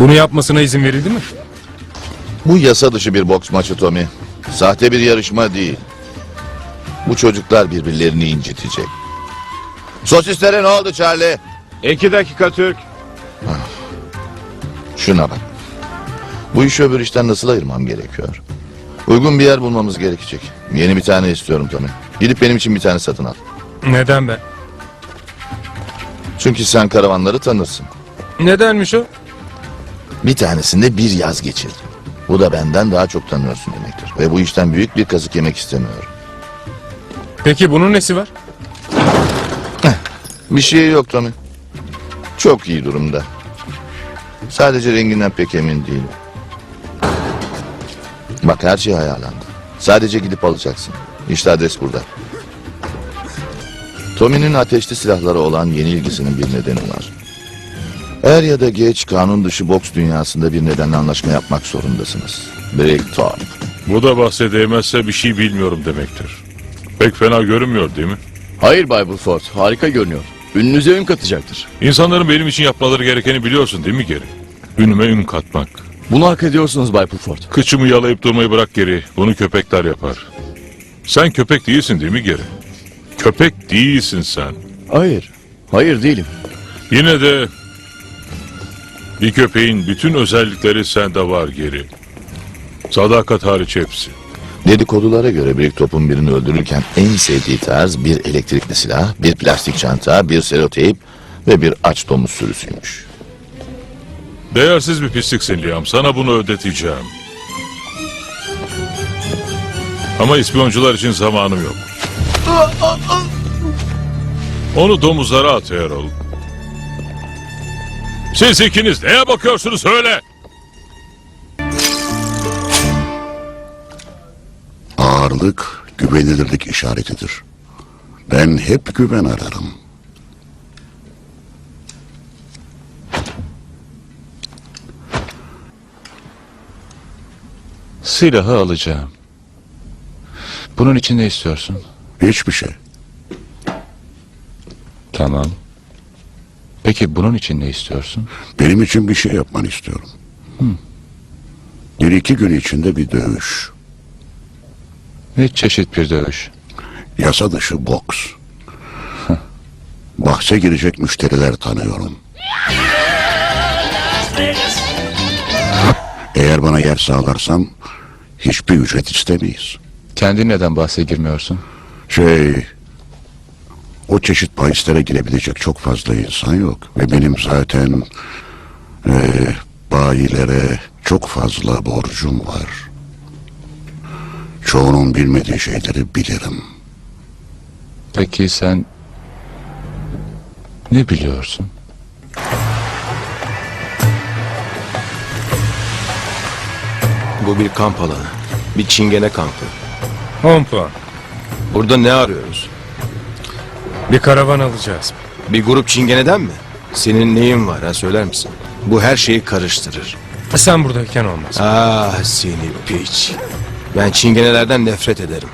Bunu yapmasına izin verildi mi? Bu yasa dışı bir boks maçı Tommy. Sahte bir yarışma değil. Bu çocuklar birbirlerini incitecek. Sosislere ne oldu Charlie? İki dakika Türk. Şuna bak. Bu işi öbür işten nasıl ayırmam gerekiyor? Uygun bir yer bulmamız gerekecek. Yeni bir tane istiyorum Tommy. Gidip benim için bir tane satın al. Neden ben? Çünkü sen karavanları tanırsın. Nedenmiş o? Bir tanesinde bir yaz geçirdim. Bu da benden daha çok tanıyorsun demektir. Ve bu işten büyük bir kazık yemek istemiyorum. Peki bunun nesi var? Bir şey yok Tommy. Çok iyi durumda. Sadece renginden pek emin değilim. Bak her şey ayarlandı. Sadece gidip alacaksın. İşte adres burada. Tommy'nin ateşli silahlara olan yeni ilgisinin bir nedeni var. Er ya da geç kanun dışı boks dünyasında bir nedenle anlaşma yapmak zorundasınız. Break Talk. Bu da bahse değmezse bir şey bilmiyorum demektir. Pek fena görünmüyor değil mi? Hayır Bay Bulford, harika görünüyor. Ününüze ün katacaktır. İnsanların benim için yapmaları gerekeni biliyorsun değil mi geri? Ünüme ün katmak. Bunu hak ediyorsunuz Bay Bulford. Kıçımı yalayıp durmayı bırak geri. Bunu köpekler yapar. Sen köpek değilsin değil mi geri? Köpek değilsin sen. Hayır, hayır değilim. Yine de bir köpeğin bütün özellikleri sende var geri. Sadakat hariç hepsi. Dedikodulara göre Break Top'un birini öldürürken en sevdiği tarz bir elektrikli silah, bir plastik çanta, bir seloteyp ve bir aç domuz sürüsüymüş. Değersiz bir pisliksin Liam. Sana bunu ödeteceğim. Ama ispiyoncular için zamanım yok. Onu domuzlara at Erol. Siz ikiniz neye bakıyorsunuz söyle. Ağırlık güvenilirlik işaretidir. Ben hep güven ararım. Silahı alacağım. Bunun için ne istiyorsun? Hiçbir şey. Tamam. Peki bunun için ne istiyorsun? Benim için bir şey yapmanı istiyorum. Bir iki gün içinde bir dövüş. Ne çeşit bir dövüş? Yasa dışı boks. Bahse girecek müşteriler tanıyorum. Eğer bana yer sağlarsan hiçbir ücret istemeyiz. Kendin neden bahse girmiyorsun? Şey... O çeşit bahislere girebilecek çok fazla insan yok. Ve benim zaten... eee bayilere çok fazla borcum var. Çoğunun bilmediği şeyleri bilirim. Peki sen ne biliyorsun? Bu bir kamp alanı. Bir çingene kampı. 10 puan. Burada ne arıyoruz? Bir karavan alacağız. Bir grup çingeneden mi? Senin neyin var ha söyler misin? Bu her şeyi karıştırır. Sen buradayken olmaz. Ah seni piç. Ben çingenelerden nefret ederim.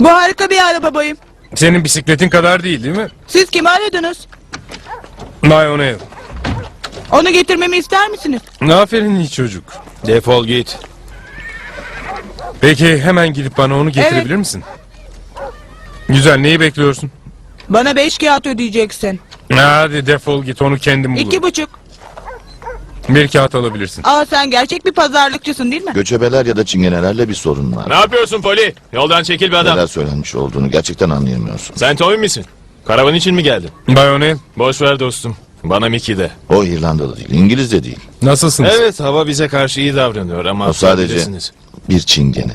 Bu harika bir araba bayım. Senin bisikletin kadar değil değil mi? Siz kimi aradınız? Bay O'Neill. Onu getirmemi ister misiniz? Aferin iyi çocuk. Defol git. Peki hemen gidip bana onu getirebilir Evet. misin? Güzel neyi bekliyorsun? Bana beş kağıt ödeyeceksin. Hadi defol git onu kendim bulurum. İki buçuk. Bir kağıt alabilirsin. Aa sen gerçek bir pazarlıkçısın değil mi? Göçebeler ya da çingenelerle bir sorun var. Ne yapıyorsun Poli? Yoldan çekil bir adam. Neler söylenmiş olduğunu gerçekten anlayamıyorsun. Sen Tommy misin? Karavan için mi geldin? Bay O'Neill Boş ver dostum. Bana Mickey de. O İrlandalı değil, İngiliz de değil. nasılsınız? Evet hava bize karşı iyi davranıyor ama O sadece affedersiniz. bir çingene.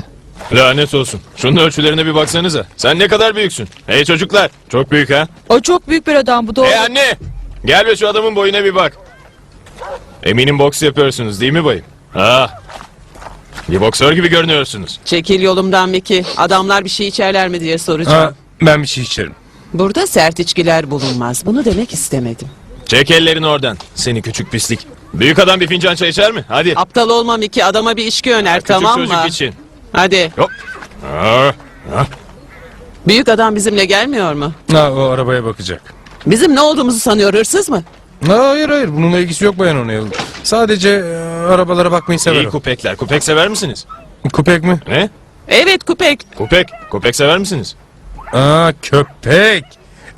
Lanet olsun. Şunun ölçülerine bir baksanıza. Sen ne kadar büyüksün? Hey çocuklar. Çok büyük ha? O çok büyük bir adam bu doğru. Hey anne. Gel ve şu adamın boyuna bir bak. Eminim boks yapıyorsunuz değil mi bayım? Ha. Bir boksör gibi görünüyorsunuz. Çekil yolumdan Miki. Adamlar bir şey içerler mi diye soracağım. Ha, ben bir şey içerim. Burada sert içkiler bulunmaz. Bunu demek istemedim. Çek ellerini oradan. Seni küçük pislik. Büyük adam bir fincan çay içer mi? Hadi. Aptal olma Miki. Adama bir içki öner Küçük tamam çocuk mı? için. Hadi. Hop. Aa, Büyük adam bizimle gelmiyor mu? Ha, o arabaya bakacak. Bizim ne olduğumuzu sanıyor hırsız mı? Hayır hayır bununla ilgisi yok Bayan O'Neill. Sadece e, arabalara bakmayı sever İyi kupekler. Kupek sever misiniz? Kupek mi? Ne? Evet Kupek. Kupek. Kupek sever misiniz? Aa köpek.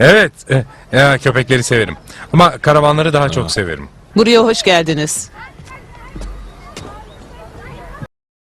Evet. e, ya, köpekleri severim. Ama karavanları daha çok severim. Buraya hoş geldiniz.